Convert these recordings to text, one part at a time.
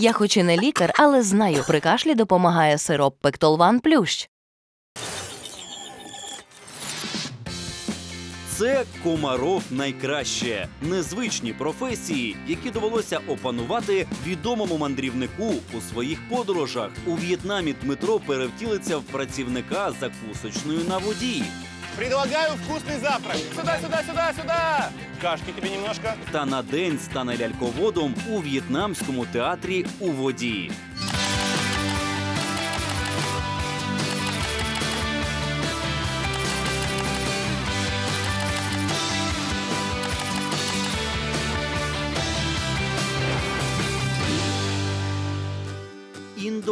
Я хоч і не лікар, але знаю, при кашлі допомагає сироп Пектолван Плющ. Це Комаров найкраще. Незвичні професії, які довелося опанувати відомому мандрівнику у своїх подорожах. У В'єтнамі Дмитро перевтілиться в працівника закусочною на воді. Предлагаю вкусный завтрак. Сюда, сюда, сюда, сюда. Кашки тебе немножко. Та на день стане ляльководом у в'єтнамському театрі у воді.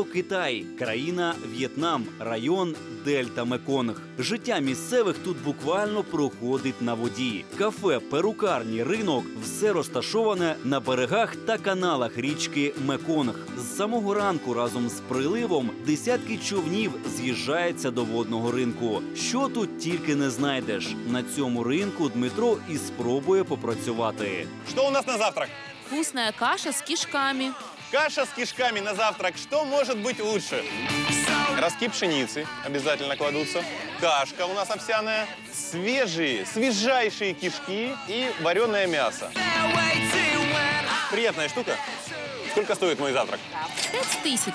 Індокитай, країна В'єтнам, район Дельта Меконг. Життя місцевих тут буквально проходить на воді. Кафе, перукарні, ринок все розташоване на берегах та каналах річки Меконг. З самого ранку разом з приливом десятки човнів з'їжджаються до водного ринку. Що тут тільки не знайдеш. На цьому ринку Дмитро і спробує попрацювати. Что у нас на завтрак? Вкусная каша с кишками. Каша с кишками на завтрак. Что может быть лучше? Ростки пшеницы обязательно кладутся. Кашка у нас овсяная. Свежие, свежайшие кишки и вареное мясо. Приятная штука. Сколько стоит мой завтрак? Пять тысяч.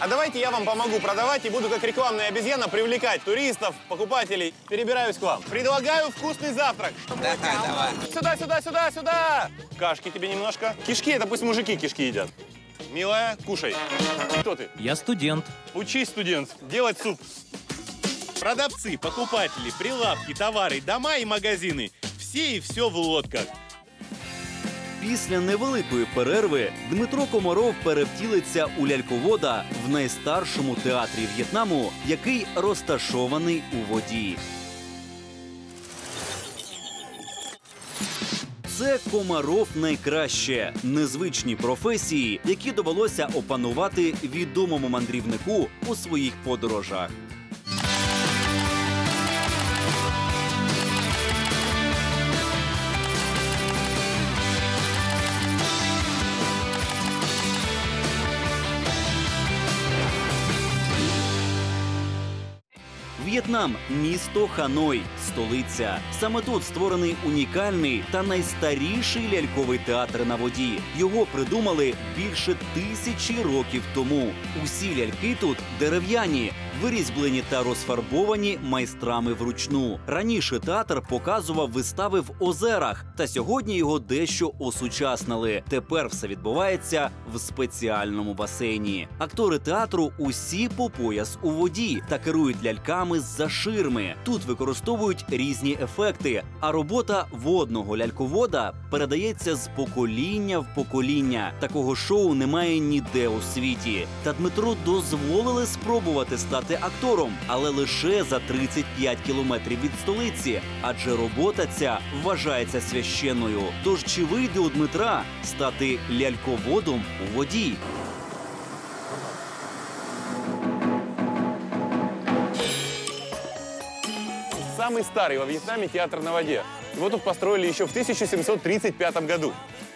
А давайте я вам помогу продавать и буду как рекламная обезьяна привлекать туристов, покупателей. Перебираюсь к вам. Предлагаю вкусный завтрак. Давай, давай. Сюда, сюда, сюда, сюда. Кашки тебе немножко. Кишки, это пусть мужики кишки едят. Милая, кушай. Кто ты? Я студент. Учись, студент, делать суп. Продавцы, покупатели, прилавки, товары, дома и магазины. Все и все в лодках. Після невеликої перерви Дмитро Комаров перевтілиться у ляльковода в найстаршому театрі В'єтнаму, який розташований у воді. Це Комаров найкраще незвичні професії, які довелося опанувати відомому мандрівнику у своїх подорожах. В'єтнам місто Ханой, столиця. Саме тут створений унікальний та найстаріший ляльковий театр на воді. Його придумали більше тисячі років тому. Усі ляльки тут дерев'яні, вирізблені та розфарбовані майстрами вручну. Раніше театр показував вистави в озерах, та сьогодні його дещо осучаснили. Тепер все відбувається в спеціальному басейні. Актори театру усі по пояс у воді та керують ляльками з-за ширми. Тут використовують різні ефекти, а робота водного ляльковода передається з покоління в покоління. Такого шоу немає ніде у світі. Та Дмитро дозволили спробувати стати актором, але лише за 35 кілометрів від столиці, адже робота ця вважається священною. Тож чи вийде у Дмитра стати ляльководом у воді? Самый старый во Вьетнаме театр на воде. Его тут построили еще в 1735 году.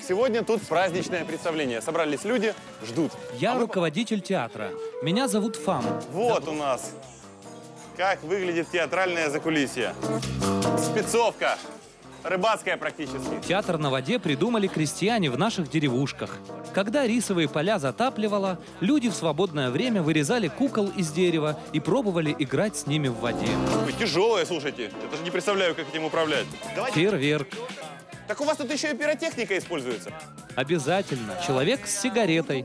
Сегодня тут праздничное представление. Собрались люди, ждут. Я А мы- руководитель театра. Меня зовут Фам. Вот у нас. Как выглядит театральное закулисье. Спецовка. Рыбацкая практически. Театр на воде придумали крестьяне в наших деревушках. Когда рисовые поля затапливало, люди в свободное время вырезали кукол из дерева и пробовали играть с ними в воде. Ой, Тяжелое, слушайте. Я даже не представляю, как этим управлять. Давайте. Фейерверк. Так у вас тут еще и пиротехника используется. Обязательно. Человек с сигаретой.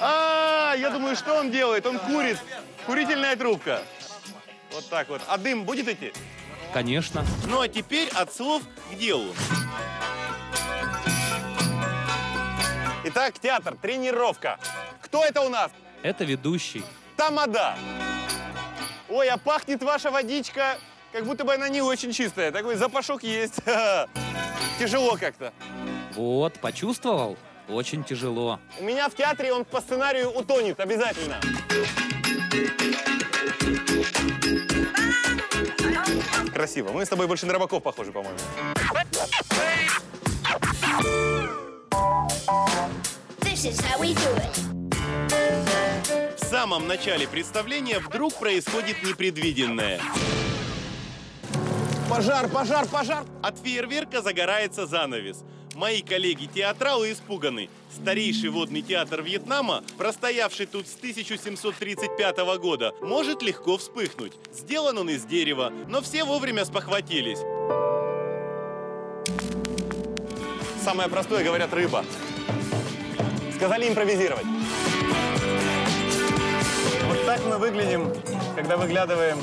А, я думаю, что он делает? Он курит. Курительная трубка. Вот так вот. А дым будет идти? Конечно. Ну а теперь от слов к делу. Итак, театр, тренировка. Кто это у нас? Это ведущий. Тамада. Ой, а пахнет ваша водичка, как будто бы она не очень чистая. Такой запашок есть. Тяжело как-то. Вот, почувствовал? Очень тяжело. У меня в театре он по сценарию утонет обязательно. Красиво. Мы с тобой больше на рыбаков похожи, по-моему. В самом начале представления вдруг происходит непредвиденное. Пожар, пожар, пожар! От фейерверка загорается занавес. Мои коллеги-театралы испуганы. Старейший водный театр Вьетнама, простоявший тут с 1735 года, может легко вспыхнуть. Сделан он из дерева, но все вовремя спохватились. Самое простое, говорят, рыба. Сказали импровизировать. Вот так мы выглядим, когда выглядываем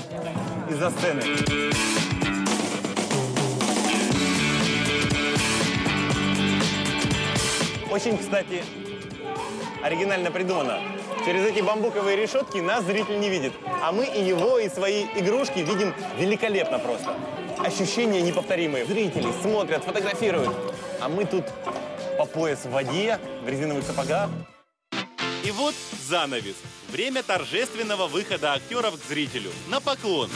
из-за сцены. Очень, кстати, оригинально придумано. Через эти бамбуковые решетки нас зритель не видит. А мы и его, и свои игрушки видим великолепно просто. Ощущения неповторимые. Зрители смотрят, фотографируют. А мы тут по пояс в воде, в резиновых сапогах. И вот занавес. Время торжественного выхода актеров к зрителю. На поклон.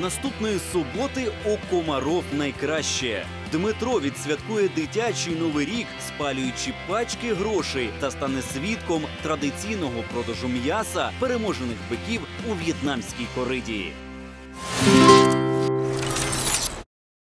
Наступної суботи у комаров найкраще. Дмитро відсвяткує дитячий новий рік, спалюючи пачки грошей та стане свідком традиційного продажу м'яса переможених биків у в'єтнамській кориді.